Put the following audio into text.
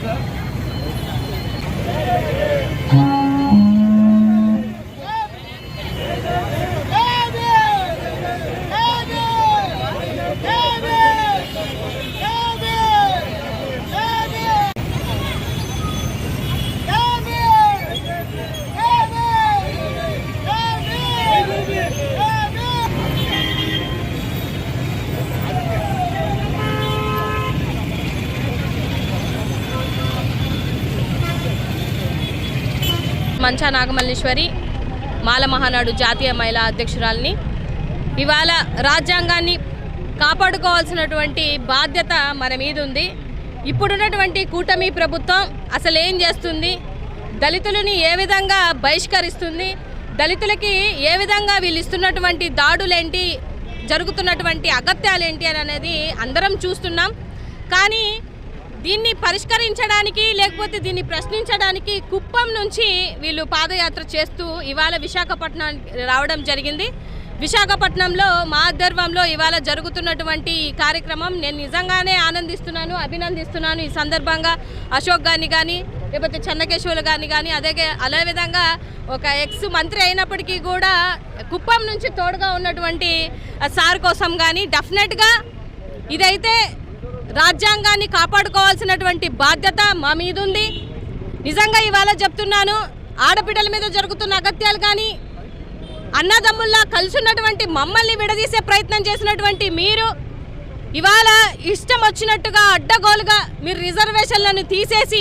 sir. మంచా నాగమల్లేశ్వరి మాల మహానాడు జాతీయ మహిళా అధ్యక్షురాలని. ఇవాళ రాజ్యాంగాన్ని కాపాడుకోవాల్సినటువంటి బాధ్యత మన మీద ఉంది. ఇప్పుడున్నటువంటి కూటమి ప్రభుత్వం అసలు ఏం చేస్తుంది? దళితులని ఏ విధంగా బహిష్కరిస్తుంది? దళితులకి ఏ విధంగా వీళ్ళు ఇస్తున్నటువంటి దాడులేంటి? జరుగుతున్నటువంటి అగత్యాలేంటి అని అనేది అందరం చూస్తున్నాం. కానీ దీన్ని పరిష్కరించడానికి లేకపోతే దీన్ని ప్రశ్నించడానికి కుప్పం నుంచి వీళ్ళు పాదయాత్ర చేస్తూ ఇవాళ విశాఖపట్నానికి రావడం జరిగింది. విశాఖపట్నంలో మా ఆధ్వర్యంలో ఇవాళ జరుగుతున్నటువంటి ఈ కార్యక్రమం నేను నిజంగానే ఆనందిస్తున్నాను అభినందిస్తున్నాను ఈ సందర్భంగా అశోక్ గారిని కానీ లేకపోతే చెన్నకేశ్వర్లు గారిని కానీ అదే అదే విధంగా ఒక ఎక్స్ మంత్రి అయినప్పటికీ కూడా కుప్పం నుంచి తోడుగా ఉన్నటువంటి సార్ కోసం కానీ డెఫినెట్గా ఇదైతే రాజ్యాంగాన్ని కాపాడుకోవాల్సినటువంటి బాధ్యత మా మీద ఉంది. నిజంగా ఇవాళ చెప్తున్నాను ఆడబిడ్డల మీద జరుగుతున్న అగత్యాలు కానీ అన్నదమ్ముల్లా కలిసిన్నటువంటి మమ్మల్ని విడదీసే ప్రయత్నం చేసినటువంటి మీరు ఇవాళ ఇష్టం వచ్చినట్టుగా అడ్డగోలుగా మీరు రిజర్వేషన్లను తీసేసి